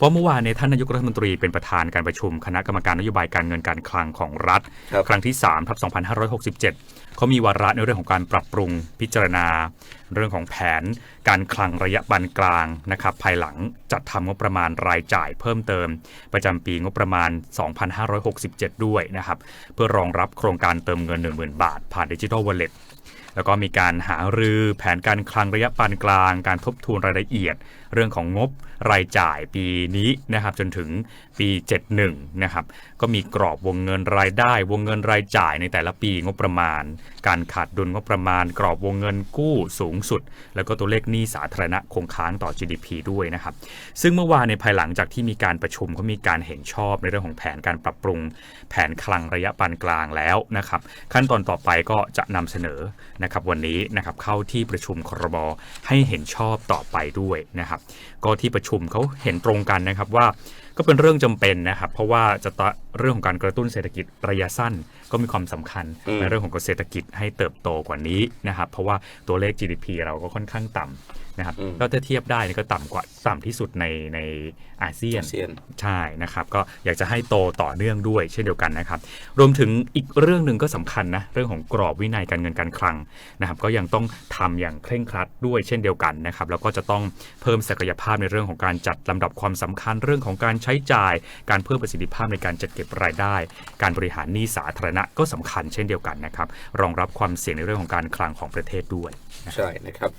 เพราะเมื่อวานในยท่านนายกรัฐมนตรีเป็นประธานการประชุม คณะกรรมการนโยบายการเงินการคลังของรัฐครับครั้งที่3ทับ2567 เขามีวาระในเรื่องของการปรับปรุงพิจารณา เรื่องของแผน การคลังระยะปานกลางนะครับภายหลังจัดทำงบประมาณรายจ่ายเพิ่มเติม ประจำปีงบประมาณ 2567 ด้วยนะครับเพื่อรองรับโครงการเติมเงิน 10,000 บาท ผ่านดิจิทัลวอลเล็ต แล้วก็มีการหารือแผนการคลังระยะปานกลาง การทบทวนรายละเอียด เรื่องของงบรายจ่ายปีนี้นะครับจนถึงปี 71นะครับก็มีกรอบวงเงินรายได้ วงเงินรายจ่ายในแต่ละปีงบประมาณ การขาดดุลงบประมาณ กรอบวงเงินกู้สูงสุด แล้วก็ตัวเลขหนี้สาธารณะคงค้างต่อ GDP ด้วยนะครับซึ่งเมื่อวานในภายหลังจากที่มีการประชุมเขามีการเห็นชอบในเรื่องของแผนการปรับปรุง แผนคลังระยะปานกลางแล้วนะครับขั้นตอนต่อไปก็จะนำเสนอนะครับวันนี้นะครับเข้าที่ประชุมครมให้เห็นชอบต่อไปด้วยนะครับก็ที่ประชุมเขาเห็นตรงกันนะครับว่าก็เป็นเรื่องจำเป็นนะครับเพราะว่าจะตะเรื่องของการกระตุ้นเศรษฐกิจระยะสั้นก็มีความสำคัญอืมในเรื่องของเศรษฐกิจให้เติบโตกว่านี้นะครับเพราะว่าตัวเลข GDP เราก็ค่อนข้างต่ำนะครับก็ถ้าเทียบได้นี่ก็ต่ำกว่าต่ำที่สุดในในอาเซียนอาเซียนใช่นะครับ ก็อยากจะให้โตต่อเนื่องด้วยเช่นเดียวกันนะครับ รวมถึงอีกเรื่องหนึ่งก็สำคัญนะเรื่องของกรอบวินัยการเงินการคลังนะครับ ก็ยังต้องทำอย่างเคร่งครัดด้วยเช่นเดียวกันนะครับ แล้วก็จะต้องเพิ่มศักยภาพในเรื่องของการจัดลำดับความสำคัญเรื่องของการใช้จ่าย การเพิ่มประสิทธิภาพในการจัดเก็บรายได้ การบริหารหนี้สาธารณะก็สำคัญเช่นเดียวกันนะครับ รองรับความเสี่ยงในเรื่องของการคลังของประเทศด้วย ใช่นะครับ